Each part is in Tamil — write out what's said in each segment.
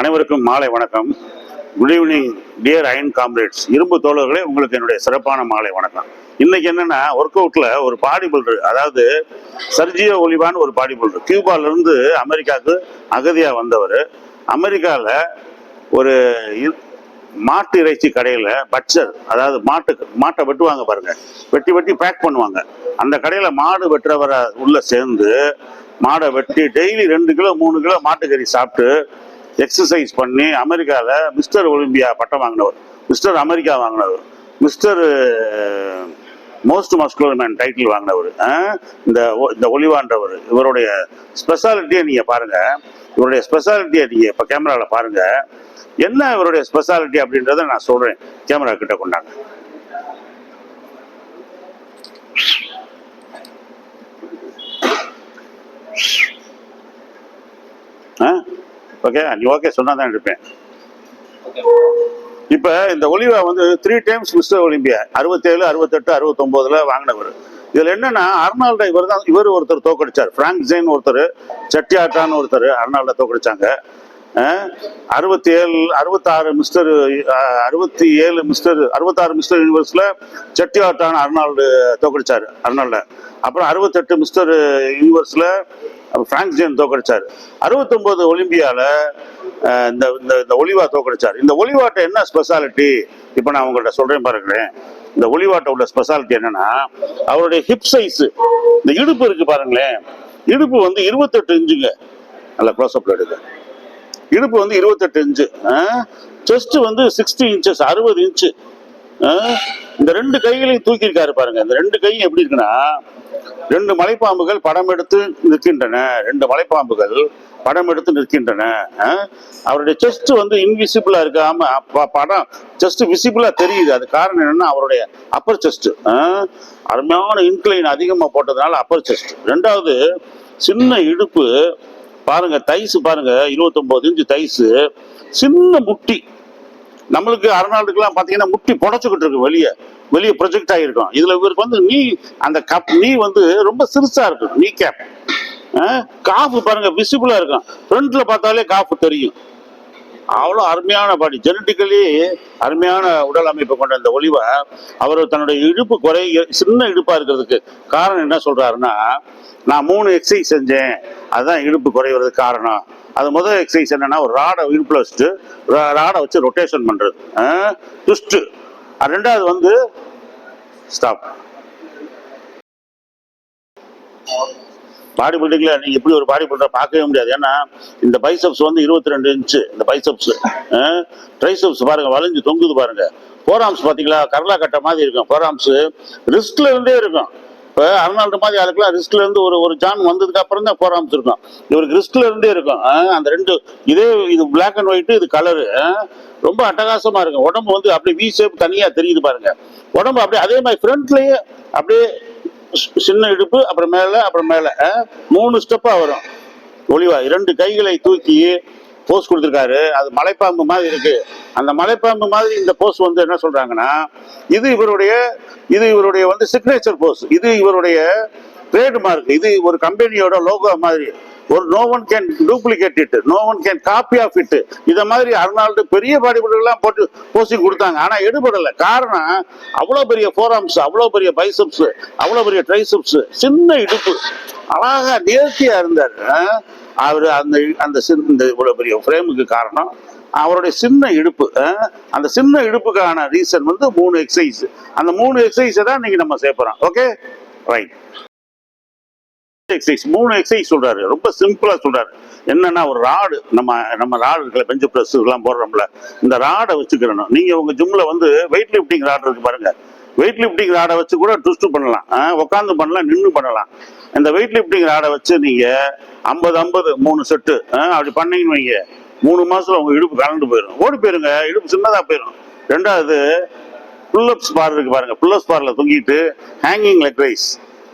அனைவருக்கும் மாலை வணக்கம். Good evening dear iron comrades இரும்பு தோழர்களே உங்களுக்கு என்னுடைய சிறப்பான மாலை வணக்கம். இன்னைக்கு என்னன்னா ஒர்க் அவுட்ல ஒரு பாடி பில்டர் அதாவது சர்ஜியோ ஒலிவான்னு ஒரு பாடி பில்டர் கியூபால இருந்து அமெரிக்காவுக்கு அகதியா வந்தவர். அமெரிக்கால ஒரு மாட்டு இறைச்சி கடையில பட்சர் அதாவது மாட்டுக்கு மாட்டை வெட்டுவாங்க பாருங்க. வெட்டி வெட்டி பேக் பண்ணுவாங்க. அந்த கடையில மாடு வெட்டுறவரை உள்ள சேர்ந்து மாடை வெட்டி டெய்லி ரெண்டு கிலோ மூணு கிலோ மாட்டுக்கறி சாப்பிட்டு எக்ஸசைஸ் பண்ணி அமெரிக்காவில் மிஸ்டர் ஒலிம்பியா பட்டம் வாங்கினவர். Mister America வாங்கினவர். Mister most muscular man title வாங்கினவர். இந்த இந்த ஒளிவான்றவர் இவருடைய ஸ்பெஷாலிட்டியை நீங்கள் பாருங்கள் இவருடைய ஸ்பெஷாலிட்டியை நீங்கள் இப்போ கேமராவில் பாருங்கள் என்ன இவருடைய ஸ்பெஷாலிட்டி அப்படின்றத நான் சொல்கிறேன் கேமரா கிட்ட கொண்டாங்க. ஆ? ஓகே நீ ஓகே சொன்னா தான் எடுப்பேன் இப்ப இந்த ஒலிவா வந்து த்ரீ டைம்ஸ் மிஸ்டர் ஒலிம்பியா அறுபத்தேழு அறுபத்தெட்டு அறுபத்தொன்பதுல வாங்கினவர். இதுல என்னன்னா அர்னால்டா இவர் தான் இவர் ஒருத்தர் தோக்கடிச்சார். பிராங்க் ஜெயின் ஒருத்தர் செட்டியாட்டான்னு ஒருத்தர் அர்னால்டா தோக்கடிச்சாங்க. அறுபத்தி ஏழு அறுபத்தாறு மிஸ்டர் அறுபத்தி ஏழு மிஸ்டர் அறுபத்தாறு மிஸ்டர் யூனிவர்ஸ்ல செட்டியாட்டான அர்னால்டு தோக்கடிச்சாரு அர்னால்ட. அப்புறம் அறுபத்தெட்டு மிஸ்டர் யூனிவர்ஸ்ல பிராங்க் ஜெயின் தோக்கடிச்சார் அறுபத்தொம்போது ஒலிம்பியாவில் இந்த இந்த இந்த ஒலிவா தோக்கடிச்சார் இந்த ஒலிவாட்டை என்ன ஸ்பெஷாலிட்டி இப்போ நான் உங்கள்கிட்ட சொல்கிறேன் பாருங்களேன். இந்த ஒலிவாட்ட உள்ள ஸ்பெஷாலிட்டி என்னன்னா அவருடைய ஹிப் சைஸ் இந்த இடுப்பு இருக்கு பாருங்களேன். இடுப்பு வந்து இருபத்தெட்டு இன்ச்சுங்க. நல்லா க்ளோஸ்அப்ல எடுங்க. இடுப்பு வந்து இருபத்தெட்டு இன்ச்சு. செஸ்ட் வந்து சிக்ஸ்டி இன்ச்சஸ் அறுபது இன்ச்சு இந்த ரெண்டு கைகளையும் தூக்கியிருக்காரு பாருங்க. இந்த ரெண்டு கையும் எப்படி இருக்குன்னா ரெண்டு மலைப்பாம்புகள் படம் எடுத்து நிற்கின்றன. ரெண்டு மலைப்பாம்புகள் படம் எடுத்து நிற்கின்றன. அவருடைய செஸ்ட் வந்து இன்விசிபிளா இருக்காம படம் செஸ்ட் விசிபிளா தெரியுது. அது காரணம் என்னன்னா அவருடைய அப்பர் செஸ்ட் அருமையான இன்க்ளைன் அதிகமா போட்டதுனால அப்பர் செஸ்ட் ரெண்டாவது சின்ன இடுப்பு. பாருங்க தைஸ் பாருங்க இருபத்தொன்பது இன்ச்சு தைஸ் சின்ன முட்டி. நம்மளுக்கு அரைநாளுக்கெல்லாம் பார்த்தீங்கன்னா முட்டி புடச்சுக்கிட்டு இருக்கு வெளியே. வெளியே ப்ரொஜெக்ட் ஆகிருக்கும் இதுல இவருக்கு வந்து நீ அந்த கப் நீ வந்து ரொம்ப சிறுசா இருக்கும் நீ கேப் காஃபு பாருங்க விசிபிளாக இருக்கும். ஃப்ரண்ட்டில் பார்த்தாலே காஃபு தெரியும். அவ்வளோ அருமையான பாடி ஜெனட்டிக்கலி அருமையான உடல் அமைப்பை கொண்ட இந்த ஒளிவை அவர் தன்னுடைய இடுப்பு குறை சின்ன இடுப்பா இருக்கிறதுக்கு காரணம் என்ன சொல்றாருன்னா நான் மூணு எக்ஸசைஸ் செஞ்சேன். அதுதான் இடுப்பு குறைவதுக்கு காரணம். அது முதல் எக்ஸசைஸ் என்னன்னா ஒரு ராடை இடுப்புல வச்சுட்டு ரா- ராடை வச்சு ரொட்டேஷன் பண்ணுறது ட்விஸ்ட்டு ரெண்டாவது வந்து ஸ்டாப் பாடி பில்டிங்கில் நீங்கள் இப்படி ஒரு பாடி பில்டரை பார்க்கவே முடியாது. ஏன்னா இந்த பைசப்ஸ் வந்து இருபத்தி ரெண்டு இன்ச்சு இந்த பைசப்ஸ் ட்ரைசப்ஸ் பாருங்கள் வளைஞ்சு தொங்குது பாருங்க. ஃபோராம்ஸ் பார்த்தீங்களா? கரலா கட்ட மாதிரி இருக்கும். ஃபோர் ரிஸ்க்ல இருந்தே இருக்கும். இப்போ அர்னால்டு மாதிரி அதுக்கெல்லாம் ரிஸ்க்ல இருந்து ஒரு ஒரு ஜான் வந்ததுக்கு அப்புறம் தான் போற ஆரம்பிச்சிருக்கோம். இவருக்கு ரிஸ்க்ல இருந்தே இருக்கும். அந்த ரெண்டு இதே இது பிளாக் அண்ட் ஒயிட் இது கலரு ரொம்ப அட்டகாசமா இருக்கும். உடம்பு வந்து அப்படியே வி ஷேப் தனியா தெரியுது பாருங்க. உடம்பு அப்படியே அதே மாதிரி ஃப்ரண்ட்லயே அப்படியே சின்ன இடுப்பு அப்புறம் மேல அப்புறம் மேல. மூணு ஸ்டெப்பா வரும். ஒளிவா இரண்டு கைகளை தூக்கி போஸ்ட் கொடுத்துருக்காரு. அது மலைப்பாம்பு மாதிரி இருக்கு. அந்த மலைப்பாம்பு மாதிரி இந்த போஸ்ட் வந்து என்ன சொல்றாங்கன்னா இது இவருடைய இது இவருடைய வந்து சிக்னேச்சர் போஸ்ட் இது இவருடைய ட்ரேட்மார்க் இது ஒரு கம்பெனியோட லோகோ மாதிரி. ஒரு no one can duplicate it no one can copy off it இதை மாதிரி அர்னால்டு பெரிய பாடிபில்டர்லாம் போட்டு போஸ்டிங் கொடுத்தாங்க. ஆனால் எடுபடலை. காரணம் அவ்வளோ பெரிய ஃபோராம்ஸ் அவ்வளோ பெரிய பைசப்ஸ் அவ்வளோ பெரிய ட்ரைசப்ஸ் சின்ன இடுப்பு. அழகாக நேர்த்தியாக இருந்தார். அவர் அந்த அந்த சின்- இந்த இவ்வளோ பெரிய ஃப்ரேமுக்கு காரணம் அவருடைய சின்ன இடுப்பு. அந்த சின்ன இடுப்புக்கான ரீசன் வந்து மூணு எக்ஸசைஸ் அந்த மூணு எக்ஸசைஸை தான் இன்னைக்கு நம்ம சேர்ப்போம் ஓகே ரைட் எக்ஸசைஸ் மூணு எக்ஸசைஸ் சொல்றாரு. ரொம்ப சிம்பிளா சொல்றாரு. என்னன்னா ஒரு ராடு நம்ம நம்ம ராடு இருக்கல பெஞ்சு ப்ரெஸ் எல்லாம் போடுறோம்ல இந்த ராடை வச்சுக்கிறணும். நீங்க உங்க ஜிம்ல வந்து வெயிட் லிஃப்டிங் ராடு இருக்கு பாருங்க. வெயிட் லிஃப்டிங் ராடை வச்சு கூட ட்விஸ்ட் பண்ணலாம். உட்காந்து பண்ணலாம் நின்று பண்ணலாம். இந்த வெயிட் லிஃப்டிங் ராடை வச்சு நீங்க ஐம்பது ஐம்பது மூணு செட்டு அப்படி பண்ணீங்கன்னு வைங்க. மூணு மாசத்துல உங்க இடுப்பு கலந்து போயிடும் ஓடி போயிருங்க இடுப்பு சின்னதா போயிடும் ரெண்டாவது புல்லப்ஸ் பார் இருக்கு பாருங்க புல்லப்ஸ் பார்ல தூங்கிட்டு ஹேங்கிங் லெக் ரைஸ்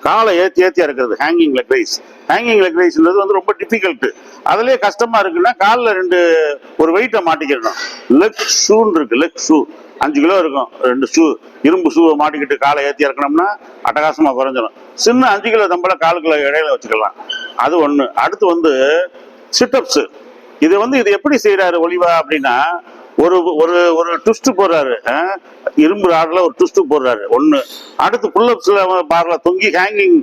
காலை ஏற்றி ஏற்றியா இருக்கிறது hanging leg raise hanging leg ரைஸ்ன்றது வந்து ரொம்ப டிஃபிகல்ட்டு அதுலேயே கஷ்டமாக இருக்குன்னா காலில் ரெண்டு ஒரு வெயிட்டை மாட்டிக்கிடணும். லெக் ஷூன்னு இருக்குது லெக் ஷூ அஞ்சு கிலோ இருக்கும் ரெண்டு ஷூ இரும்பு ஷூவை மாட்டிக்கிட்டு காலை ஏற்றி இறக்கணும்னா அட்டகாசமாக குறைஞ்சிடும் சின்ன அஞ்சு கிலோ தம்பளை காலுக்குள்ள இடையில வச்சுக்கலாம். அது ஒன்று அடுத்து வந்து சிட்டப்ஸு இது வந்து இது எப்படி செய்கிறாரு ஒளிவா அப்படின்னா ஒரு ஒரு ஒரு ட்விஸ்ட் போடுறாரு இரும்பு ராட்ல ஒரு ட்விஸ்ட் போடுறாரு ஒன்று அடுத்து புல்லப்ஸில் பாரில் தொங்கி ஹேங்கிங்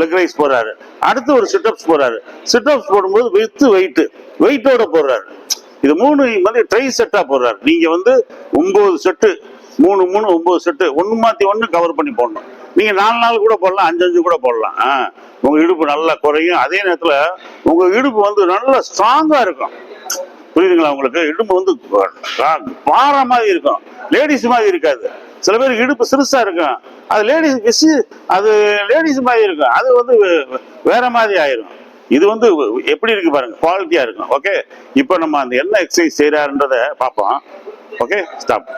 லெக் ரைஸ் போடுறாரு. அடுத்து ஒரு சிட்டப்ஸ் போடுறாரு. சிட்டப்ஸ் போடும்போது வித்து வெயிட்டு வெயிட்டோட போடுறாரு. இது மூணு வந்து ட்ரை செட்டாக போடுறாரு. நீங்கள் வந்து ஒம்பது செட்டு மூணு மூணு ஒம்பது செட்டு ஒன்று மாற்றி ஒன்று கவர் பண்ணி போடணும். நீங்கள் நாலு நாள் கூட போடலாம் அஞ்சு அஞ்சு கூட போடலாம் ஆ, இடுப்பு நல்லா குறையும். அதே நேரத்தில் உங்கள் இடுப்பு வந்து நல்லா ஸ்ட்ராங்காக இருக்கும். புரியுதுங்களா உங்களுக்கு? இடுப்பு வந்து பாறை மாதிரி இருக்கும். லேடிஸ் மாதிரி இருக்காது. சில பேருக்கு இடுப்பு சிறுசா இருக்கும். அது லேடிஸ் விசு அது லேடிஸ் மாதிரி இருக்கும். அது வந்து வேற மாதிரி ஆயிரும். இது வந்து எப்படி இருக்கு பாருங்க? குவாலிட்டியா இருக்கும். ஓகே இப்போ நம்ம அந்த என்ன எக்ஸசைஸ் செய்யறாருன்றத பார்ப்போம். ஓகே ஸ்டாப்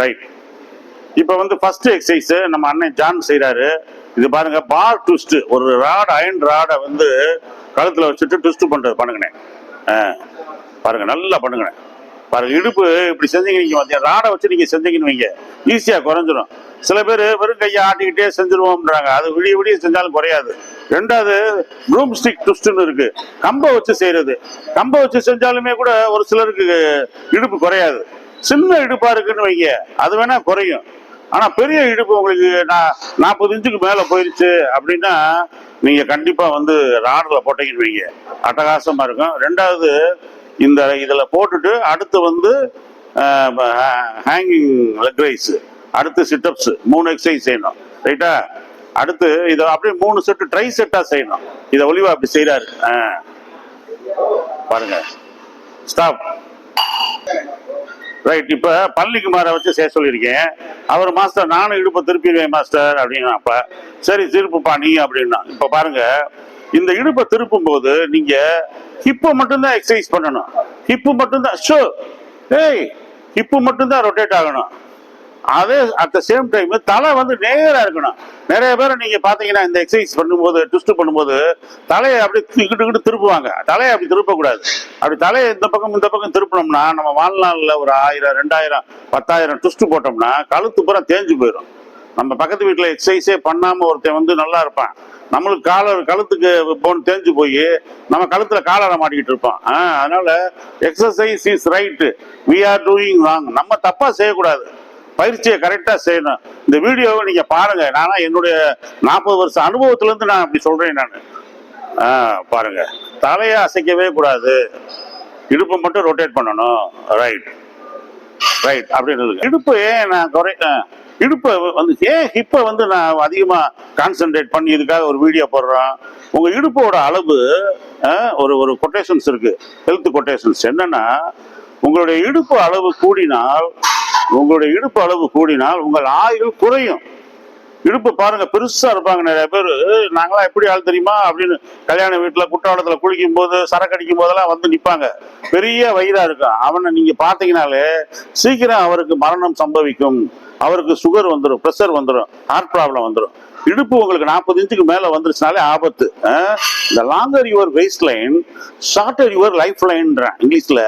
ரைட் இப்போ வந்து ஃபர்ஸ்ட் எக்ஸசைஸ் நம்ம அண்ணன் ஜான் செய்றாரு. இது பாருங்க பார் ட்விஸ்ட் ஒரு ராட் அயன் ராடை வந்து கழுத்துல வச்சுட்டு ட்விஸ்ட் பண்றது. பண்ணுங்கண்ணே. பாருங்க நல்லா பண்ணுங்கண்ணே பாருங்க இடுப்பு இப்படி செஞ்சீங்க நீங்க ராடை வச்சு நீங்க செஞ்சீங்கன்னு வைங்க. ஈஸியா குறைஞ்சிரும். சில பேர் வெறும் கையை ஆட்டிக்கிட்டே செஞ்சிருவோம்ன்றாங்க. அது விடிய விடிய செஞ்சாலும் குறையாது. ரெண்டாவது ப்ரூம் ஸ்டிக் ட்விஸ்ட்னு இருக்கு. கம்பை வச்சு செய்யறது. கம்பை வச்சு செஞ்சாலுமே கூட ஒரு சிலருக்கு இடுப்பு குறையாது. சின்ன இடுப்பா இருக்குன்னு வைங்க. அது வேணா குறையும். ஆனா பெரிய இடுப்பு உங்களுக்கு நான் நாற்பது இன்ச்சுக்கு மேல போயிருச்சு அப்படின்னா நீங்க கண்டிப்பா வந்து ராடுல போட்டிக்கிடுவீங்க. அட்டகாசமா இருக்கும். ரெண்டாவது இந்த இதுல போட்டுட்டு அடுத்து வந்து ஹேங்கிங் லெக் ரைஸ் அடுத்து சிட்டப்ஸ் மூணு எக்ஸசைஸ் செய்யணும். ரைட்டா அடுத்து இதை அப்படியே மூணு செட்டு ட்ரை செட்டா செய்யணும். இதை ஒளிவா அப்படி செய்யறாரு பாருங்க. ஸ்டாப் ரைட் இப்ப பழனிக்குமாரை வச்சு செய்ய சொல்லியிருக்கேன். அவர் மாஸ்டர் நானும் இடுப்பை திருப்பிடுவேன் மாஸ்டர் அப்படின்னா அப்போ சரி திருப்புப்பா நீ அப்படின்னா. இப்ப பாருங்க இந்த இடுப்பை திருப்பும் போது நீங்க ஹிப்பை மட்டும்தான் எக்ஸசைஸ் பண்ணணும். ஹிப்பு மட்டும்தான் ஷோ ஏய் ஹிப்பு மட்டும்தான் ரொட்டேட் ஆகணும். அதே அட் த சேம் டைம் தலை வந்து நேராக இருக்கணும். நிறைய பேர் நீங்கள் பார்த்தீங்கன்னா இந்த எக்ஸசைஸ் பண்ணும்போது ட்விஸ்ட் பண்ணும்போது தலையை அப்படி கிட்டு கிட்டு திருப்புவாங்க. தலையை அப்படி திருப்பக்கூடாது. அப்படி தலையை இந்த பக்கம் இந்த பக்கம் திருப்பினோம்னா நம்ம வாழ்நாளில் ஒரு ஆயிரம் ரெண்டாயிரம் பத்தாயிரம் ட்விஸ்ட் போட்டோம்னா கழுத்து பூரா தேஞ்சு போயிடும் நம்ம பக்கத்து வீட்டில் எக்ஸசைஸே பண்ணாமல் ஒருத்தன் வந்து நல்லா இருப்பான். நம்மளுக்கு காலர் கழுத்துக்கு போன் தேஞ்சு போய் நம்ம கழுத்தில் காலரை மாட்டிக்கிட்டு இருப்போம் ஆ, அதனால exercise is right we are doing wrong நம்ம தப்பாக செய்யக்கூடாது. பயிற்சியை கரெக்டாக செய்யணும். இந்த வீடியோவை நீங்கள் பாருங்கள் நானா என்னுடைய நாற்பது வருஷம் அனுபவத்துலேருந்து நான் அப்படி சொல்கிறேன் நான். ஆ பாருங்கள் தலையை அசைக்கவே கூடாது. இடுப்பை மட்டும் ரொட்டேட் பண்ணணும். ரைட் ரைட் அப்படின்னு இருக்கு இடுப்பு ஏன் நான் குறை இடுப்பை வந்து ஏன் ஹிப்பை வந்து நான் அதிகமாக கான்சென்ட்ரேட் பண்ணி இதுக்காக ஒரு வீடியோ போடுறோம்? உங்கள் இடுப்போட அளவு ஒரு ஒரு கொட்டேஷன்ஸ் இருக்குது ஹெல்த் கொட்டேஷன்ஸ் என்னென்னா உங்களுடைய இடுப்பு அளவு கூடினால் உங்களுடைய இடுப்பு அளவு கூடினால் உங்கள் ஆயுள் குறையும். இடுப்பு பாருங்க பெருசா இருப்பாங்க நிறைய பேர். நாங்களாம் எப்படி ஆள் தெரியுமா? அப்படின்னு கல்யாண வீட்டுல குற்றாலத்துல குளிக்கும் போது சரக்கு அடிக்கும் போதெல்லாம் வந்து நிப்பாங்க. பெரிய வயிறா இருக்கும். அவனை நீங்க பாத்தீங்கனாலே சீக்கிரம் அவருக்கு மரணம் சம்பவிக்கும். அவருக்கு சுகர் வந்துடும் ப்ரெஷர் வந்துடும் ஹார்ட் ப்ராப்ளம் வந்துடும் இடுப்பு உங்களுக்கு நாற்பது இன்ச்சுக்கு மேல வந்துருச்சுனாலே ஆபத்து. இந்த longer your waist line shorter your life லைன்றான் இங்கிலீஷ்ல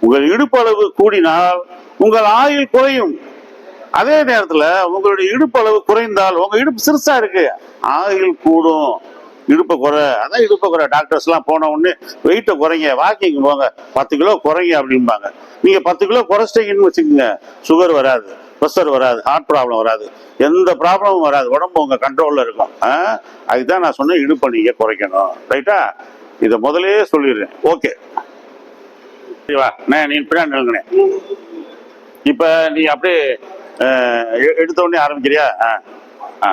உங்கள் இடுப்பு அளவு கூடினால் உங்கள் ஆயுள் குறையும். அதே நேரத்துல உங்களுடைய இடுப்பு அளவு குறைந்தால் உங்க இடுப்பு சிறுசா இருக்கு. ஆயுள் கூடும். இடுப்பை குறை. அதான் இடுப்பை குறை. டாக்டர்ஸ் எல்லாம் போன உடனே வெயிட்டை குறைங்க. வாக்கிங் போங்க. பத்து கிலோ குறைங்க அப்படிம்பாங்க. நீங்க பத்து கிலோ குறைச்சிட்டீங்கன்னு வச்சுக்கோங்க. சுகர் வராது. ப்ரெஷர் வராது. ஹார்ட் ப்ராப்ளம் வராது. எந்த ப்ராப்ளமும் வராது. உடம்பு உங்க கண்ட்ரோல்ல இருக்கும். ஆ? அதுதான் நான் சொன்னேன் இடுப்பை நீங்க குறைக்கணும். ரைட்டா இதை முதலே சொல்லிடுறேன். ஓகே சரிவா? நான் நீ பின்னாடி நிலங்கினேன் இப்ப நீ அப்படியே எடுத்த உடனே ஆரம்பிக்கிறியா? ஆ ஆ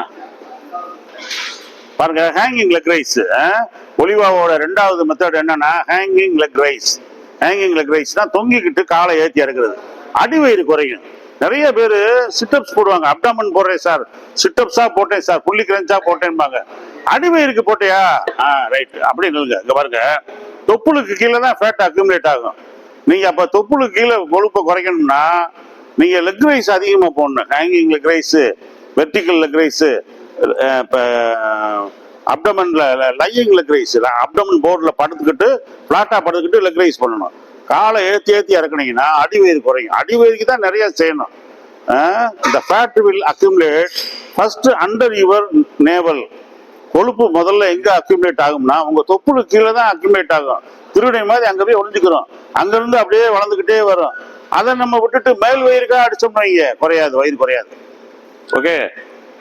பாருங்க ஹேங்கிங் லெக் ரைஸ் ஒலிவாவோட ரெண்டாவது மெத்தட் என்னன்னா hanging leg raise hanging leg ரைஸ்னா தொங்கிக்கிட்டு காலை ஏற்றி இறக்குறது அடிவயிறு குறையும். நிறைய பேர் சிட்டப்ஸ் போடுவாங்க. அப்டாமன் போடுறேன் சார் சிட்டப்ஸா போட்டேன் சார் புள்ளி கிரஞ்சா போட்டேன்பாங்க. அடிவயிறுக்கு போட்டியா? ஆ ரைட் அப்படி நில்லுங்க. இங்க பாருங்க. தொப்புளுக்கு கீழே தான் ஃபேட் அக்யூமுலேட் ஆகும். நீங்க அப்ப தொப்புளுக்கு கீழே கொழுப்பை குறைக்கணும்னா நீங்க லெக் ரைஸ் அதிகமா போடணும். Hanging leg raise vertical leg raise இப்போ அப்டமன்ல லையிங் லெக் ரைஸ் அப்டமன் போர்டில் படுத்துக்கிட்டு ஃப்ளாட்டாக படுத்துக்கிட்டு லெக் ரைஸ் பண்ணணும். காலை ஏற்றி ஏற்றி இறக்குனீங்கன்னா அடிவயிறு குறையும். அடிவயிறுக்கு தான் நிறைய செய்யணும். இந்த fat will accumulate first under your navel கொழுப்பு முதல்ல எங்க அக்யூமுலேட் ஆகும்னா உங்க தொப்புளுக்கு கீழே தான் அக்யூமுலேட் ஆகும். திருவிடை மாதிரி அங்க போய் ஒளிஞ்சுக்கிறோம். அங்கிருந்து அப்படியே வளர்ந்துக்கிட்டே வரும் அதை நம்ம விட்டுட்டு மேல் வயிறுக்கா அடிச்சோம்னா இங்க குறையாது வயிறு குறையாது. ஓகே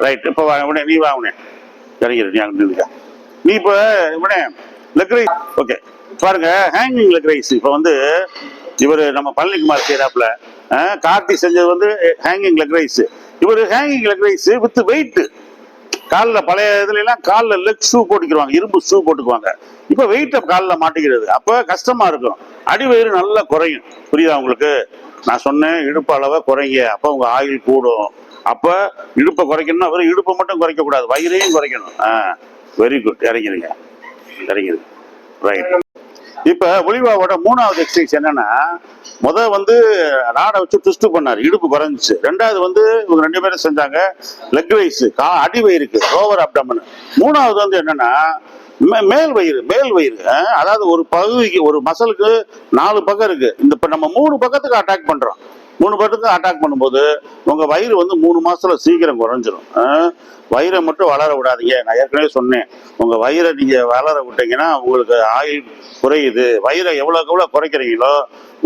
ரைட் இப்போ வாங்க நீ வாங்கினேன் சரிங்க நீ அங்கே நீ இப்போ இவனே லெக் ரைஸ் ஓகே பாருங்க ஹேங்கிங் லெக் ரைஸ் இப்போ வந்து இவர் நம்ம பழனிக்குமார் செய்கிறாப்புல கார்த்தி செஞ்சது வந்து ஹேங்கிங் லெக் ரைஸ் இவர் hanging leg raise with weight காலில் பழைய இதுல எல்லாம் காலில் லெக் ஷூ போட்டுக்கிடுவாங்க இரும்பு ஷூ போட்டுக்குவாங்க. இப்போ வெயிட்டை காலில் மாட்டிக்கிறது. அப்போ கஷ்டமா இருக்கும். அடிவயிறு நல்லா குறையும். புரியுதா உங்களுக்கு? நான் சொன்னேன் இடுப்பு அளவை குறைங்க. அப்போ உங்க ஆயுள் கூடும். அப்ப இடுப்பை குறைக்கணும்னா வெறும் இடுப்பை மட்டும் குறைக்க கூடாது வயிறையும் குறைக்கணும். ஆ வெரி குட் இறங்கிருங்க. இறங்கிருங்க. ரைட் இப்ப ஒளிவாவோட மூணாவது எக்ஸசைஸ் என்னன்னா முத வந்து ராடை வச்சு ட்விஸ்ட் பண்ணார் இடுப்பு குறைஞ்சிச்சு. ரெண்டாவது வந்து இவங்க ரெண்டு பேரும் செஞ்சாங்க லெக் வைஸ் கா அடி வயிறுக்கு ரோவர் அப்டமன் மூணாவது வந்து என்னன்னா மே- மேல் வயிறு மேல் வயிறு அதாவது ஒரு பகுதிக்கு ஒரு மசலுக்கு நாலு பக்கம் இருக்கு. இந்த இப்ப நம்ம மூணு பக்கத்துக்கு அட்டாக் பண்றோம். மூணு பேர்த்துக்கு அட்டாக் பண்ணும்போது உங்கள் வயிறு வந்து மூணு மாதத்தில் சீக்கிரம் குறைஞ்சிரும். வயிறை மட்டும் வளர விடாதீங்க. நான் ஏற்கனவே சொன்னேன். உங்கள் வயிறை நீங்கள் வளர விட்டீங்கன்னா உங்களுக்கு ஆயில் குறையுது. வயிறை எவ்வளோக்கு எவ்வளோ குறைக்கிறீங்களோ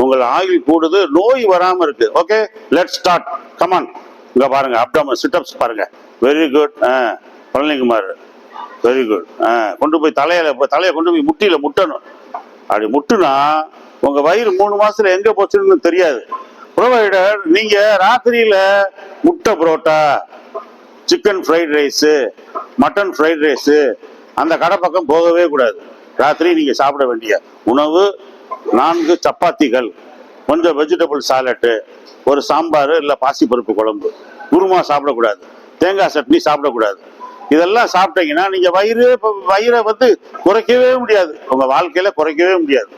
உங்கள் ஆயில் கூடுது. நோய் வராமல் இருக்குது ஓகே லெட் ஸ்டார்ட் கமான் இங்கே பாருங்க. அப்டாமன் சிட்டப்ஸ் பாருங்கள் வெரி குட் ஆ. பழனிக்குமார் வெரி குட் ஆ. கொண்டு போய் தலையில தலையை கொண்டு போய் முட்டியில் முட்டணும். அப்படி முட்டுனா உங்கள் வயிறு மூணு மாதத்தில் எங்கே போச்சுன்னு தெரியாது. ப்ரொவைடர் நீங்க ராத்திரியில முட்டை parotta chicken fried rice mutton fried rice அந்த கடை பக்கம் போகவே கூடாது. ராத்திரி நீங்க சாப்பிட வேண்டிய உணவு நான்கு சப்பாத்திகள் கொஞ்சம் வெஜிடபிள் சாலட்டு ஒரு சாம்பார் இல்லை பாசிப்பருப்பு குழம்பு. குருமா சாப்பிடக்கூடாது. தேங்காய் சட்னி சாப்பிடக்கூடாது. இதெல்லாம் சாப்பிட்டீங்கன்னா நீங்க வயிறு வயிறை வந்து குறைக்கவே முடியாது. உங்க வாழ்க்கையில குறைக்கவே முடியாது.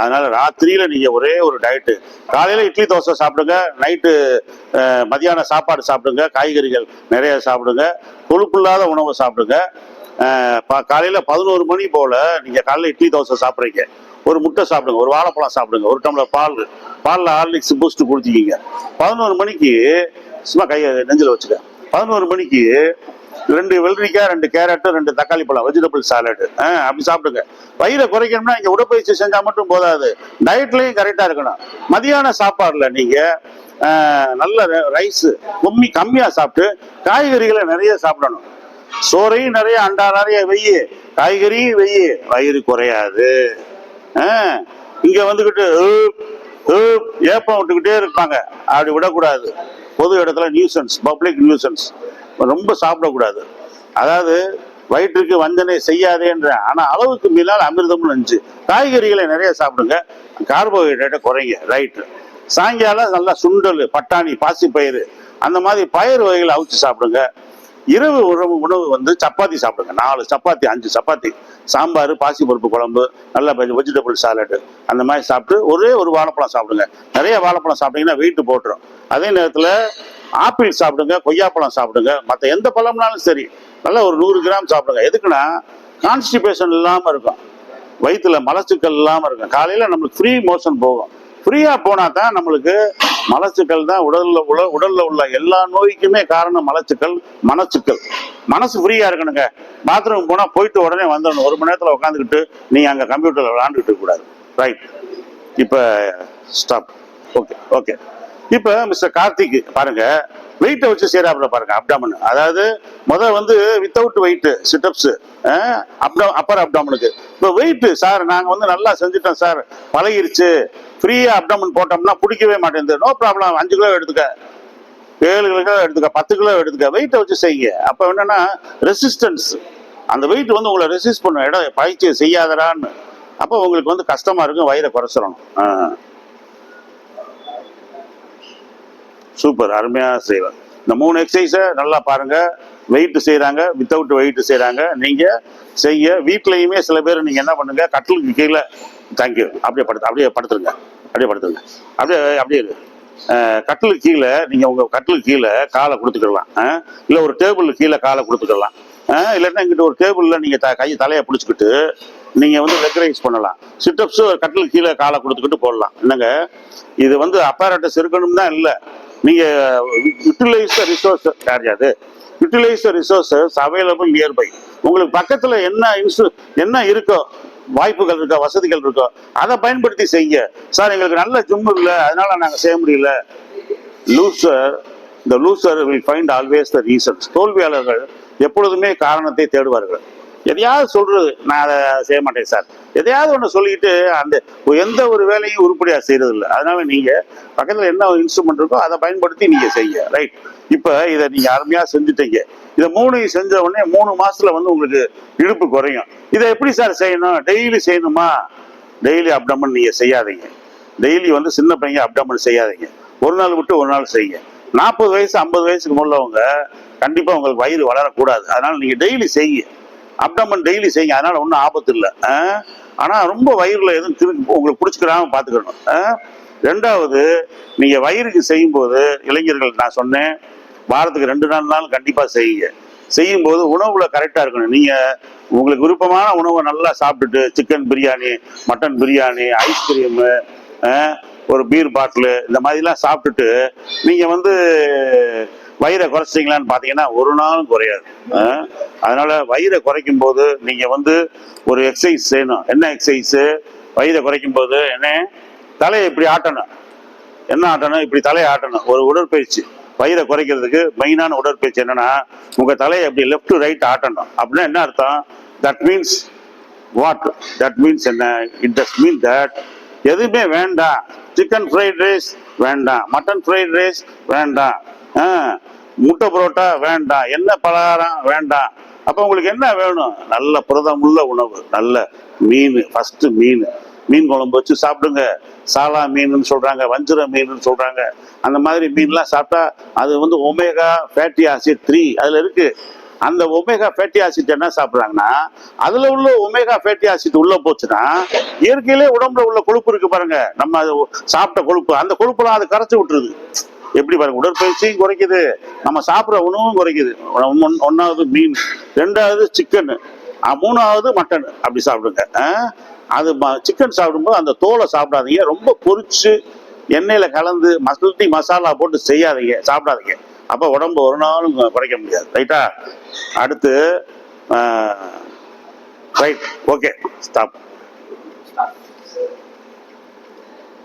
அதனால ராத்திரியில நீங்க ஒரே ஒரு டயட்டு காலையில இட்லி தோசை சாப்பிடுங்க நைட்டு மதியான சாப்பாடு சாப்பிடுங்க காய்கறிகள் நிறைய சாப்பிடுங்க கொழுப்பில்லாத உணவை சாப்பிடுங்க. காலையில பதினோரு மணி போல நீங்க காலையில இட்லி தோசை சாப்பிட்றீங்க. ஒரு முட்டை சாப்பிடுங்க ஒரு வாழைப்பழம் சாப்பிடுங்க ஒரு டம்ளர் பால் பால்ல ஹார்லிக்ஸ் பூஸ்ட் குடிச்சிக்கிங்க பதினோரு மணிக்கு சும்மா கையை நெஞ்சில் வச்சுக்க. பதினோரு மணிக்கு ரெண்டு வெள்ளரிக்காய் ரெண்டு கேரட்டு ரெண்டு தக்காளி பழம் வெஜிடபிள் சாலட் அப்படி சாப்பிடுங்க. வயிறை குறைக்கணும்னா இங்க உடற்பயிற்சி செஞ்சா மட்டும் போதாது. டயட்லையும் கரெக்டா இருக்கணும். மதியான சாப்பாடுல நீங்க நல்ல ரைஸ் கம்மி கம்மியா சாப்பிட்டு காய்கறிகளை நிறைய சாப்பிடணும். சோறையும் நிறைய அண்டா நிறைய வெய்யு காய்கறியும் வெய்யு வயிறு குறையாது. இங்கே இங்க வந்துகிட்டு ஏப்பம் விட்டுக்கிட்டே இருப்பாங்க. அப்படி விடக்கூடாது. பொது இடத்துல நியூசன்ஸ் பப்ளிக் நியூசன்ஸ் ரொம்ப சாப்பிடக்கூடாது. அதாவது வயிற்றுக்கு வஞ்சனை செய்யாதேன்ற ஆனா அளவுக்கு மீறினால் அமிர்தமும் நினைச்சு காய்கறிகளை நிறைய சாப்பிடுங்க. கார்போஹைட்ரேட்டை குறைங்க ரைட்டு சாயங்காலம் நல்லா சுண்டல் பட்டாணி பாசிப்பயிறு அந்த மாதிரி பயிர் வகைகளை அவிச்சு சாப்பிடுங்க. இரவு உணவு உணவு வந்து சப்பாத்தி சாப்பிடுங்க. நாலு சப்பாத்தி அஞ்சு சப்பாத்தி. சாம்பார் பாசிப்பருப்பு குழம்பு நல்ல வெஜிடபிள் சாலட் அந்த மாதிரி சாப்பிட்டு ஒரே ஒரு வாழைப்பழம் சாப்பிடுங்க. நிறைய வாழைப்பழம் சாப்பிட்டீங்கன்னா வெயிட் போட்டுரும். அதே நேரத்தில் ஆப்பிள் சாப்பிடுங்க கொய்யாப்பழம் சாப்பிடுங்க மற்ற எந்த பழம்னாலும் சரி நல்லா ஒரு நூறு கிராம் சாப்பிடுங்க. எதுக்குன்னா கான்ஸ்டிபேஷன் இல்லாமல் இருக்கும். வயிற்றுல மலச்சிக்கல் இல்லாமல் இருக்கும். காலையில் நம்மளுக்கு ஃப்ரீ மோஷன் போகும். ஃப்ரீயாக போனால் தான் நம்மளுக்கு மலச்சிக்கல் தான் உடல்ல உள்ள உடல்ல உள்ள எல்லா நோய்க்குமே காரணம் மலச்சிக்கல் மனச்சுக்கள். மனசு ஃப்ரீயாக இருக்கணுங்க. பாத்ரூம் போனால் போயிட்டு உடனே வந்துடணும். ஒரு மணி நேரத்தில் உட்காந்துக்கிட்டு நீ அங்கே கம்ப்யூட்டரில் விளாண்டுட்டு கூடாது. ரைட் இப்போ ஸ்டாப் ஓகே ஓகே இப்போ மிஸ்டர் கார்த்திக் பாருங்க வெயிட்டை வச்சு செய்யறாப்புல பாருங்க அப்டாமன் அதாவது முதல் வந்து வித்தவுட் வெயிட் சிட்டப்ஸ் அப்டா அப்பர் அப்டாமனுக்கு இப்போ வெயிட் சார் நாங்க வந்து நல்லா செஞ்சுட்டோம் சார் பழகிருச்சு. ஃப்ரீயா அப்டாமன் போட்டோம்னா பிடிக்கவே மாட்டேங்குது. நோ ப்ராப்ளம் அஞ்சு கிலோ எடுத்துக்க. ஏழு கிலோ எடுத்துக்க. பத்து கிலோ எடுத்துக்க. வெயிட்டை வச்சு செய்யுங்க. அப்போ என்னன்னா ரெசிஸ்டன்ஸ் அந்த வெயிட் வந்து உங்களை ரெசிஸ்ட் பண்ணும். இடம் பயிற்சியை செய்யாதடான்னு அப்போ உங்களுக்கு வந்து கஷ்டமா இருக்கும் வயிறை குறைச்சிடணும் ஆ. சூப்பர் அருமையாக செய்வேன் இந்த மூணு எக்ஸசைஸை நல்லா பாருங்கள் வெயிட் செய்கிறாங்க வித்தவுட் வெயிட் செய்கிறாங்க நீங்கள் செய்ய வீட்லேயுமே சில பேர் நீங்கள் என்ன பண்ணுங்கள் கட்டிலுக்கு கீழே தேங்க்யூ அப்படியே படுத்து அப்படியே படுத்துருங்க. அப்படியே படுத்துருங்க. அப்படியே அப்படியே கட்டிலுக்கு கீழே நீங்கள் உங்கள் கட்டிலுக்கு கீழே காலை கொடுத்துக்கிடலாம். இல்லை ஒரு டேபிள் கீழே காலை கொடுத்துக்கலாம் இல்லைன்னா இங்கிட்ட ஒரு டேபிளில் நீங்கள் த- கையை தலையை பிடிச்சிக்கிட்டு நீங்கள் வந்து லெக் ரைஸ் பண்ணலாம். சிட்டப்ஸ் கட்டிலுக்கு கீழே காலை கொடுத்துக்கிட்டு போடலாம். என்னங்க? இது வந்து அப்பாரட்டஸ் இருக்கணும் தான் இல்லை. நீங்கள் யூட்டிலைஸ் ரிசோர்ஸ் யார் அது யூட்டிலைஸ் ரிசோர்ஸஸ் அவைலபிள் நியர்பை உங்களுக்கு பக்கத்தில் என்ன இன்ஸ்டு என்ன இருக்கோ வாய்ப்புகள் இருக்கோ வசதிகள் இருக்கோ அதை பயன்படுத்தி செய்ய சார் எங்களுக்கு நல்ல ஜிம் இல்லை அதனால நாங்கள் செய்ய முடியல. லூசர் இந்த loser will find always the reasons தோல்வியாளர்கள் எப்பொழுதுமே காரணத்தை தேடுவார்கள். எதையாவது சொல்றது. நான் அதை செய்ய மாட்டேன் சார். எதையாவது ஒன்று சொல்லிக்கிட்டு அந்த எந்த ஒரு வேலையும் உருப்படியாக செய்யறது இல்லை அதனால நீங்க பக்கத்தில் என்ன இன்ஸ்ட்ருமெண்ட் இருக்கோ அதை பயன்படுத்தி நீங்க செய்ய ரைட் இப்போ இதை நீங்க அருமையாக செஞ்சுட்டீங்க. இதை மூணையும் செஞ்ச உடனே மூணு மாசத்துல வந்து உங்களுக்கு இடுப்பு குறையும். இதை எப்படி சார் செய்யணும்? டெய்லி செய்யணுமா? டெய்லி அப்டமன் நீங்க செய்யாதீங்க. டெய்லி வந்து சின்ன பையன் அப்டமன் செய்யாதீங்க. ஒரு நாள் விட்டு ஒரு நாள் செய்யுங்க. நாற்பது வயசு ஐம்பது வயசுக்கு உள்ளவங்க கண்டிப்பாக உங்களுக்கு வயிறு வளரக்கூடாது. அதனால நீங்கள் டெய்லி செய்யுங்க. அப்டமன் டெய்லி செய்யுங்க. அதனால ஒன்றும் ஆபத்து இல்லை. ஆனால் ரொம்ப வயிறில் எதுவும் திரு உங்களுக்கு பிடிச்சிக்கிறாம பார்த்துக்கணும் ஆ? ரெண்டாவது நீங்கள் வயிறுக்கு செய்யும்போது இளைஞர்கள் நான் சொன்னேன் வாரத்துக்கு ரெண்டு நாள் நாள் கண்டிப்பாக செய்யுங்க. செய்யும்போது உணவுல கரெக்டாக இருக்கணும். நீங்கள் உங்களுக்கு விருப்பமான உணவை நல்லா சாப்பிட்டுட்டு chicken biryani mutton biryani ice cream ஒரு பீர் பாட்டிலு இந்த மாதிரிலாம் சாப்பிட்டுட்டு நீங்கள் வந்து வயிறை குறைச்சிங்களான்னு பார்த்தீங்கன்னா ஒரு நாளும் குறையாது. அதனால் வயிறை குறைக்கும் போது நீங்கள் வந்து ஒரு எக்ஸசைஸ் செய்யணும். என்ன எக்ஸசைஸு வயிறை குறைக்கும் போது என்ன? தலையை இப்படி ஆட்டணும். என்ன ஆட்டணும்? இப்படி தலையை ஆட்டணும். ஒரு உடற்பயிற்சி. வயிறை குறைக்கிறதுக்கு மெயினான உடற்பயிற்சி என்னன்னா உங்கள் தலையை அப்படி லெஃப்ட் ரைட் ஆட்டணும். அப்படின்னா என்ன அர்த்தம்? That means what that means என்ன? இட் டஸ் மீன் தட் எதுவுமே வேண்டாம். சிக்கன் ஃப்ரைட் ரைஸ் வேண்டாம். மட்டன் ஃப்ரைட் ரைஸ் வேண்டாம். முட்டை புரோட்டா வேண்டாம். என்ன பலகாரம் வேண்டாம். அப்போ உங்களுக்கு என்ன வேணும்? நல்ல புரதமுள்ள உணவு. நல்ல மீன் ஃபஸ்ட்டு மீன். மீன் குழம்பு வச்சு சாப்பிடுங்க. சாலா மீன் சொல்றாங்க வஞ்சிர மீன் சொல்றாங்க. அந்த மாதிரி மீன்லாம் சாப்பிட்டா அது வந்து ஒமேகா ஃபேட்டி ஆசிட் த்ரீ அதுல இருக்கு. அந்த ஒமேகா ஃபேட்டி ஆசிட் என்ன சாப்பிடுறாங்கன்னா அதுல உள்ள ஒமேகா ஃபேட்டி ஆசிட் உள்ளே போச்சுன்னா இயற்கையிலே உடம்புல உள்ள கொழுப்பு இருக்கு பாருங்க. நம்ம அது சாப்பிட்ட கொழுப்பு. அந்த கொழுப்புலாம் அது கரைச்சி விட்டுருது. எப்படி பாருங்க உடற்பயிற்சியும் குறைக்குது. நம்ம சாப்பிட்ற உணவும் குறைக்குது. ஒன்- ஒன்னாவது மீன் ரெண்டாவது சிக்கன் மூணாவது மட்டன் அப்படி சாப்பிடுங்க. ஆ? அது சிக்கன் சாப்பிடும்போது அந்த தோலை சாப்பிடாதீங்க. ரொம்ப பொறிச்சு எண்ணெயில கலந்து மல்டி மசாலா போட்டு செய்யாதீங்க சாப்பிடாதீங்க. அப்ப உடம்பு ஒரு நாளும் குறைக்க முடியாது. ரைட்டா? அடுத்து ரைட் ஓகே ஸ்டாப்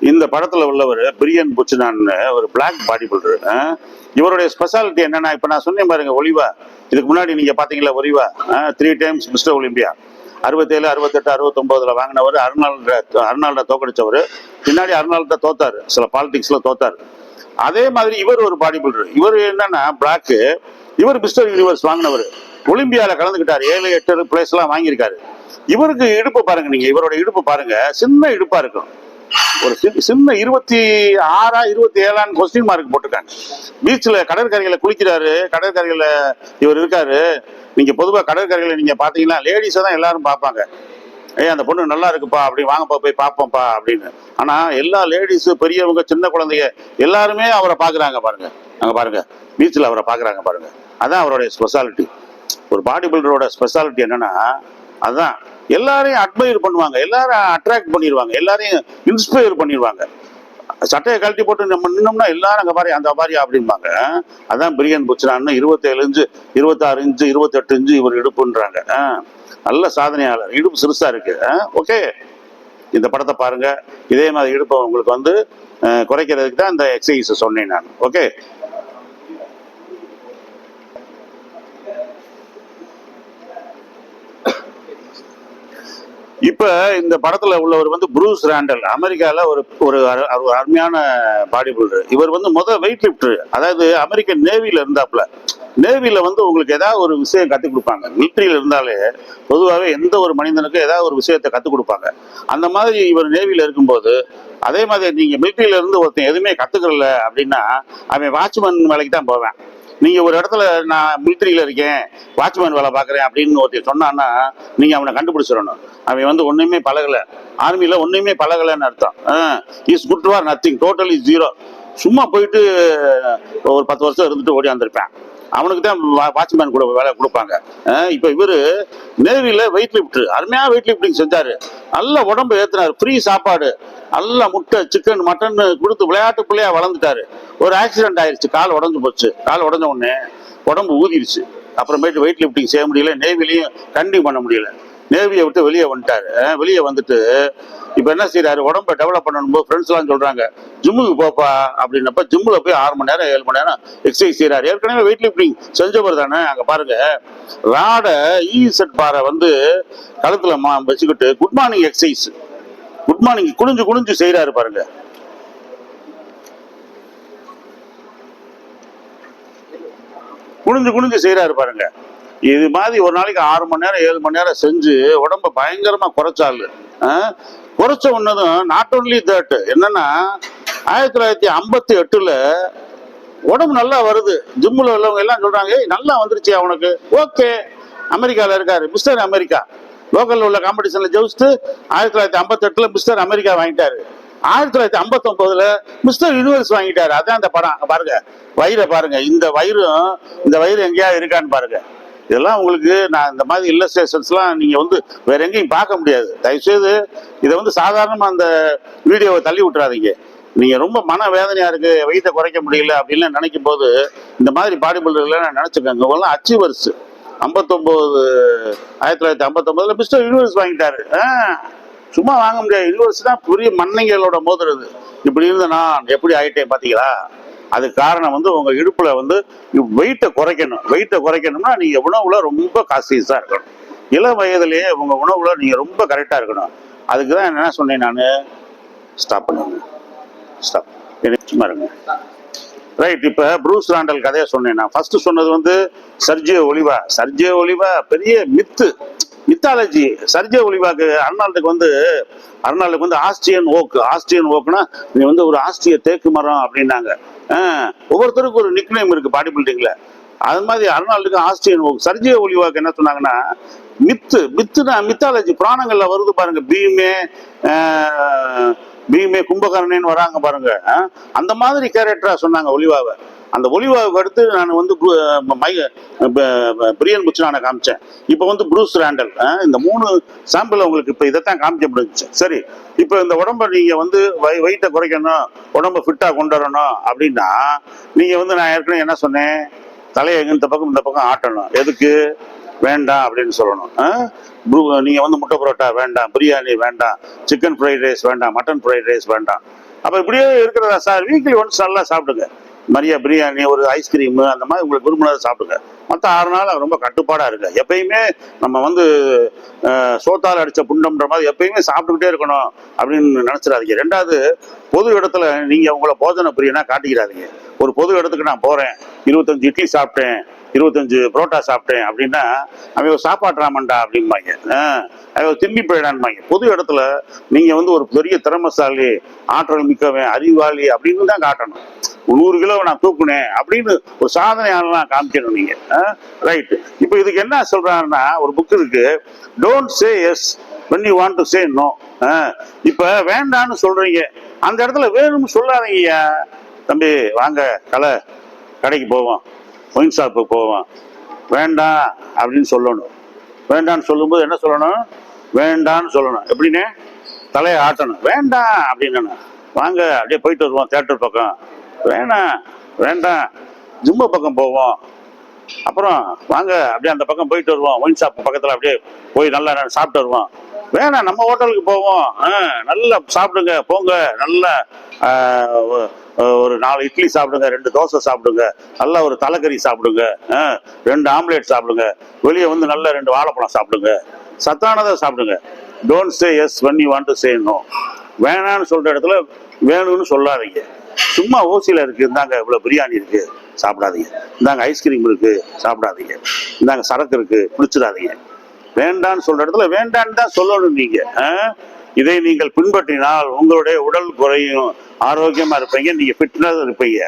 இந்த படத்துல உள்ளவர் பிரியன் புச்சுனான் ஒரு பிளாக் பாடி பில்டர் இவருடைய ஸ்பெஷாலிட்டி என்னன்னா இப்ப நான் சொன்னேன் பாருங்க ஒலிவா இதுக்கு முன்னாடி நீங்க பாத்தீங்களா Oliva three times mister Olympia அறுபத்தேழு அறுபத்தெட்டு அறுபத்தொன்பதுல வாங்கினவர் அருணாள்ட அருணாள்ட தோக்கடிச்சவர். பின்னாடி அருணாள்ட தோத்தாரு சில பாலிடிக்ஸ்ல தோத்தாரு. அதே மாதிரி இவர் ஒரு பாடி பில்டர் இவர் என்னன்னா பிளாக்கு இவர் மிஸ்டர் யூனிவர்ஸ் வாங்கினவர். ஒலிம்பியால கலந்துக்கிட்டாரு. ஏழு எட்டு பிளேஸ் எல்லாம் வாங்கியிருக்காரு. இவருக்கு இடுப்பு பாருங்க நீங்க இவரோட இடுப்பு பாருங்க சின்ன இடுப்பா இருக்கும். ஒரு சின்ன இருபத்தி ஆறா இருபத்தி ஏழான்னு கொஸ்டின் மார்க் போட்டிருக்காங்க. பீச்ல கடற்கரையில குளிக்கிறாரு கடற்கரையில இவர் இருக்காரு. நீங்க பொதுவா கடற்கரையில நீங்க பாத்தீங்கன்னா லேடிஸை தான் எல்லாரும் பார்ப்பாங்க. ஏய் அந்த பொண்ணு நல்லா இருக்குப்பா அப்படி வாங்கப்பா போய் பார்ப்போம்ப்பா அப்படின்னு. ஆனா எல்லா லேடிஸு பெரியவங்க சின்ன குழந்தைங்க எல்லாருமே அவரை பாக்குறாங்க பாருங்க. அங்க பாருங்க. பீச்ல அவரை பாக்குறாங்க பாருங்க. அதான் அவருடைய ஸ்பெஷாலிட்டி ஒரு பாடி பில்டரோட ஸ்பெஷாலிட்டி என்னன்னா அதான் எல்லாரையும் அட்மையர் பண்ணுவாங்க. எல்லாரும் அட்ராக்ட் பண்ணிடுவாங்க எல்லாரையும் இன்ஸ்பயர் பண்ணிடுவாங்க சட்டையை கழட்டி போட்டு நம்ம நின்னோம்னா எல்லாரும் அங்கே பாரு அந்த பாரியா அப்படிம்பாங்க. அதான் பிரியன் புச்சனான்னு இருபத்தேழு இன்ச்சு இருபத்தாறு இன்ச்சு இருபத்தெட்டு இன்ச்சு இவர் இடுப்புன்றாங்க. ஆ, நல்ல சாதனையாளர். இடுப்பு சிறுசா இருக்கு. ஓகே. இந்த படத்தை பாருங்க. இதே மாதிரி இடுப்பை உங்களுக்கு வந்து குறைக்கிறதுக்கு தான் இந்த எக்ஸசைஸ் சொன்னேன் நான். ஓகே. இப்ப இந்த படத்துல உள்ளவர் வந்து ப்ரூஸ் ரேண்டல். அமெரிக்கால ஒரு ஒரு அரு- அருமையான பாடி பில்டர் இவர் வந்து முதல் வெயிட் லிஃப்டர் அதாவது அமெரிக்கன் நேவியில இருந்தாப்ல. நேவியில வந்து உங்களுக்கு ஏதாவது ஒரு விஷயம் கத்துக் கொடுப்பாங்க. மிலிட்ரியில இருந்தாலே பொதுவாகவே எந்த ஒரு மனிதனுக்கும் ஏதாவது ஒரு விஷயத்தை கத்துக் கொடுப்பாங்க. அந்த மாதிரி இவர் நேவியில இருக்கும்போது அதே மாதிரி நீங்க மிலிட்ரியில இருந்து ஒருத்தன் எதுவுமே கத்துக்கல அப்படின்னா அவன் வாட்ச்மேன் வேலைக்கு தான் போவேன். நீங்க ஒரு இடத்துல நான் மிலிட்ரியில இருக்கேன் வாட்ச்மேன் வேலை பார்க்குறேன் அப்படின்னு ஒருத்தர் சொன்னான்னா நீங்க அவனை கண்டுபிடிச்சிடணும். அவன் வந்து ஒண்ணுமே பழகல. ஆர்மியில ஒண்ணுமே பழகலைன்னு அர்த்தம். Is good for nothing totally zero சும்மா போயிட்டு ஒரு பத்து வருஷம் இருந்துட்டு ஓடி வந்திருப்பேன். அவனுக்கு தான் வாட்ச்மேன் கூட வேலை கொடுப்பாங்க. இப்போ இவர் இவரு வெயிட் லிஃப்ட் அருமையாக வெயிட் லிஃப்டிங் செஞ்சாரு. நல்ல உடம்பு ஏத்துனாரு ஃப்ரீ சாப்பாடு நல்ல முட்டை சிக்கன் மட்டன் கொடுத்து விளையாட்டு பிள்ளையாக வளர்ந்துட்டாரு. ஒரு ஆக்சிடென்ட் ஆயிருச்சு கால் உடஞ்சு போச்சு. கால் உடஞ்ச உடனே உடம்பு ஊதிருச்சு. அப்புறமேட்டு வெயிட் லிஃப்டிங் செய்ய முடியல நேவிலையும் கண்டினியூ பண்ண முடியல. நேவியை விட்டு வெளியே வந்துட்டாரு. வெளியே வந்துட்டு இப்போ என்ன செய்யறாரு உடம்ப டெவலப் பண்ணணும் ஃப்ரெண்ட்ஸ்லாம் சொல்றாங்க ஜிம்முக்கு போப்பா அப்படின்னப்ப ஜிம்மில் போய் ஆறு மணி நேரம் ஏழு மணி நேரம் எக்ஸசைஸ் செய்யறாரு ஏற்கனவே வெயிட் லிஃப்டிங் செஞ்சவர் தானே? அங்கே பாருங்க. ராடை ஈசட் பாறை வந்து கழுத்துல மா வச்சுக்கிட்டு good morning exercise good morning குனிஞ்சு குனிஞ்சு செய்யறாரு பாருங்க. குனிஞ்சு குனிஞ்சு செய்யறாரு பாருங்க. இது மாதிரி ஒரு நாளைக்கு ஆறு மணி நேரம் ஏழு மணி நேரம் செஞ்சு உடம்ப பயங்கரமா குறைச்சாலு ஆ? குறைச்ச ஒன்னதும் நாட் ஒன்லி தட் என்னன்னா ஆயிரத்தி தொள்ளாயிரத்தி ஐம்பத்தி எட்டுல உடம்பு நல்லா வருது. ஜிம்மில் உள்ளவங்க எல்லாம் சொல்றாங்க நல்லா வந்துருச்சு அவனுக்கு ஓகே அமெரிக்காவில் இருக்காரு மிஸ்டர் அமெரிக்கா. லோக்கல்ல உள்ள காம்படிஷன்ல ஜெயிச்சுட்டு ஆயிரத்தி தொள்ளாயிரத்தி ஐம்பத்தி எட்டுல மிஸ்டர் அமெரிக்கா வாங்கிட்டாரு. ஆயிரத்தி தொள்ளாயிரத்தி ஐம்பத்தி ஒன்பதுல மிஸ்டர் யூனிவர்ஸ் வாங்கிட்டாரு. அதான் அந்த படம். பாருங்க வயிறை பாருங்க. இந்த வயிறும் இந்த வயிறு எங்கேயாவது இருக்கான்னு பாருங்க. இதெல்லாம் உங்களுக்கு நான் இந்த மாதிரி இல்லஸ்ட்ரேஷன்ஸ்லாம் நீங்கள் வந்து வேற எங்கேயும் பார்க்க முடியாது. தயவுசெய்து இதை வந்து சாதாரணமாக அந்த வீடியோவை தள்ளி விட்டுறாதீங்க. நீங்கள் ரொம்ப மன வேதனையாக இருக்கு வெயிட்டை குறைக்க முடியல அப்படின்லாம் நினைக்கும் போது இந்த மாதிரி பாடி பில்டர்ல நான் நினச்சிருக்கேன் இவங்கெல்லாம் அச்சீவர்ஸ் ஐம்பத்தொம்போது ஆயிரத்தி தொள்ளாயிரத்தி ஐம்பத்தொம்போதில் மிஸ்டர் யூனிவர்ஸ் வாங்கிட்டாரு. ஆ, சும்மா வாங்க முடியாது. யூனிவர்ஸ் தான் பெரிய மன்னைங்களோட மோதுறது இப்படி இருந்த நான் எப்படி ஆயிட்டேன் பார்த்தீங்களா அதுக்கு காரணம் வந்து உங்க இடுப்புல வந்து வெயிட்டை குறைக்கணும். வெயிட்டை குறைக்கணும்னா நீங்க உணவுல ரொம்ப காசியஸா இருக்கணும். இளம் வயதிலேயே உங்க உணவுல நீங்க ரொம்ப கரெக்டா இருக்கணும். அதுக்கு தான் என்ன சொன்னேன் நான்? ஸ்டாப் பண்ணுங்க. ஸ்டாப் சும்மா இருங்க. ரைட் இப்போ ப்ரூஸ் ராண்டல் கதையை சொன்னேன் நான். ஃபர்ஸ்ட் சொன்னது வந்து சர்ஜே ஒலிவா சர்ஜே ஒலிவா பெரிய மித்து மித்தாலஜி சர்ஜே ஒளிவாக்கு அர்னால்டுக்கு வந்து அர்னால்டுக்கு வந்து ஆஸ்ட்ரியன் ஓக். ஆஸ்ட்ரியன் ஓக்னா நீ வந்து ஒரு ஆஸ்ட்ரிய தேக்கு மரம் அப்படின்னாங்க. ஒவ்வொருத்தருக்கும் ஒரு நிக்நேம் இருக்கு பாடி பில்டிங்ல அது மாதிரி அர்னால்டுக்கு ஆஸ்ட்ரியன் ஓக். சர்ஜே ஒலிவாக்கு என்ன சொன்னாங்கன்னா மித்து மித்துனா மித்தாலஜி புராணங்கள்ல வருது பாருங்க. பீமே பீமே கும்பகர்ணேன்னு வராங்க பாருங்க. அந்த மாதிரி கேரக்டரா சொன்னாங்க ஒலிவாவை அந்த ஒலிவாவுக்கு அடுத்து நான் வந்து மை பிரியன் புச்சனான காமிச்சேன். இப்போ வந்து ப்ரூஸ் ரேண்டல் இந்த மூணு சாம்பிள் உங்களுக்கு இப்போ இதைத்தான் காமிக்க முடிஞ்சு சரி இப்போ இந்த உடம்ப நீங்கள் வந்து வை வெயிட்டை குறைக்கணும் உடம்ப ஃபிட்டாக கொண்டு வரணும் அப்படின்னா நீங்கள் வந்து நான் ஏற்கனவே என்ன சொன்னேன்? தலையை இந்த பக்கம் இந்த பக்கம் ஆட்டணும். எதுக்கு? வேண்டாம் அப்படின்னு சொல்லணும். ஆ? ப்ரூ- வந்து முட்டை புரோட்டா வேண்டாம் பிரியாணி வேண்டாம் சிக்கன் ஃப்ரைட் ரைஸ் வேண்டாம் மட்டன் ஃப்ரைட் ரைஸ் வேண்டாம். அப்போ இப்படியே இருக்கிறதா? சார் வீக்லி ஒன்ஸ் நல்லா சாப்பிடுங்க. மரியா பிரியாணி ஒரு ஐஸ்கிரீமு அந்த மாதிரி உங்களுக்கு விரும்பினதை சாப்பிடுங்க. மற்ற ஆறு நாள் ரொம்ப கட்டுப்பாடாக இருக்கு எப்பயுமே நம்ம வந்து சோத்தால் அடித்த புண்டம்ன்ற மாதிரி எப்பயுமே சாப்பிட்டுக்கிட்டே இருக்கணும் அப்படின்னு நினச்சிடாதீங்க. ரெண்டாவது பொது இடத்துல நீங்கள் உங்களை போதனை பிரியனா காட்டிக்கிறாதீங்க. ஒரு பொது இடத்துக்கு நான் போகிறேன் இருபத்தஞ்சு இட்லி சாப்பிட்டேன். இருபத்தஞ்சு புரோட்டா சாப்பிட்டேன் அப்படின்னா அவங்க ஒரு அப்படிம்பாங்க. அவங்க திரும்பி போயிடான்பாங்க பொது இடத்துல நீங்கள் வந்து ஒரு பெரிய திறமசாலி ஆற்றல் மிக்கவன் அறிவாளி அப்படின்னு தான் காட்டணும். நூறு கிலோ நான் தூக்குனேன் அப்படின்னு ஒரு சாதனையாளலாம் காமிக்கணும் நீங்க. ரைட் இப்போ இதுக்கு என்ன சொல்றாருன்னா ஒரு புக் இருக்கு. Don't say yes when you want to say no இப்ப வேண்டான்னு சொல்றீங்க. அந்த இடத்துல வேணும்னு சொல்லாதீங்கய்யா. தம்பி வாங்க கலை கடைக்கு போவோம். ஒயின் ஷாப்புக்கு போவோம். வேண்டாம் அப்படின்னு சொல்லணும். வேண்டான்னு சொல்லும்போது என்ன சொல்லணும்? வேண்டான்னு சொல்லணும். எப்படின்னு? தலையை ஆட்டணும். வேண்டாம் அப்படின்னு வாங்க அப்படியே போயிட்டு வருவோம் தேட்டர் பக்கம். வேணாம் வேண்டாம். ஜிம்மு பக்கம் போவோம். அப்புறம் வாங்க அப்படியே அந்த பக்கம் போயிட்டு வருவோம். ஒயின் ஷாப் பக்கத்தில் அப்படியே போய் நல்லா சாப்பிட்டு வருவோம். வேணாம் நம்ம ஹோட்டலுக்கு போவோம். ஆ, நல்லா சாப்பிடுங்க போங்க நல்லா ஒரு நாலு இட்லி சாப்பிடுங்க ரெண்டு தோசை சாப்பிடுங்க நல்லா ஒரு தலைக்கறி சாப்பிடுங்க ஆ, ரெண்டு ஆம்லேட் சாப்பிடுங்க வெளியே வந்து நல்லா ரெண்டு வாழைப்பழம் சாப்பிடுங்க சத்தானதை சாப்பிடுங்க. Don't say yes when you want to say வேணான்னு சொல்கிற இடத்துல வேணும்னு சொல்லாதீங்க. சும்மா ஓசியில் இருக்குது இந்தாங்க இவ்வளோ பிரியாணி இருக்குது சாப்பிடாதீங்க. இந்தாங்க ஐஸ்கிரீம் இருக்குது சாப்பிடாதீங்க. இந்தாங்க சரக்கு இருக்குது குடிச்சிடாதீங்க. வேண்டான்னு சொல்ற இடத்துல வேண்டான்னு தான் சொல்லணும் நீங்க. ஆ? இதை நீங்கள் பின்பற்றினால் உங்களுடைய உடல் குறையும். ஆரோக்கியமா இருப்பீங்க. நீங்க ஃபிட்னஸ் இருப்பீங்க.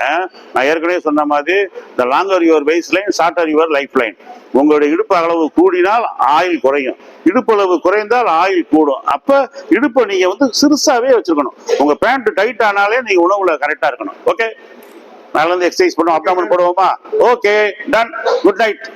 நான் ஏற்கனவே சொன்ன மாதிரி இந்த longer your waist line shorter your life line உங்களுடைய இடுப்பு அளவு கூடினால் ஆயில் குறையும். இடுப்பு அளவு குறைந்தால் ஆயில் கூடும். அப்ப இடுப்பை நீங்க வந்து சிறுசாவே வச்சிருக்கணும். உங்க பேண்ட் டைட் ஆனாலே நீங்க உணவுல கரெக்டா இருக்கணும். ஓகே நாளைல இருந்து எக்ஸசைஸ் பண்ணுவோம் அப்டாமன் போடுவோமா? Okay done good night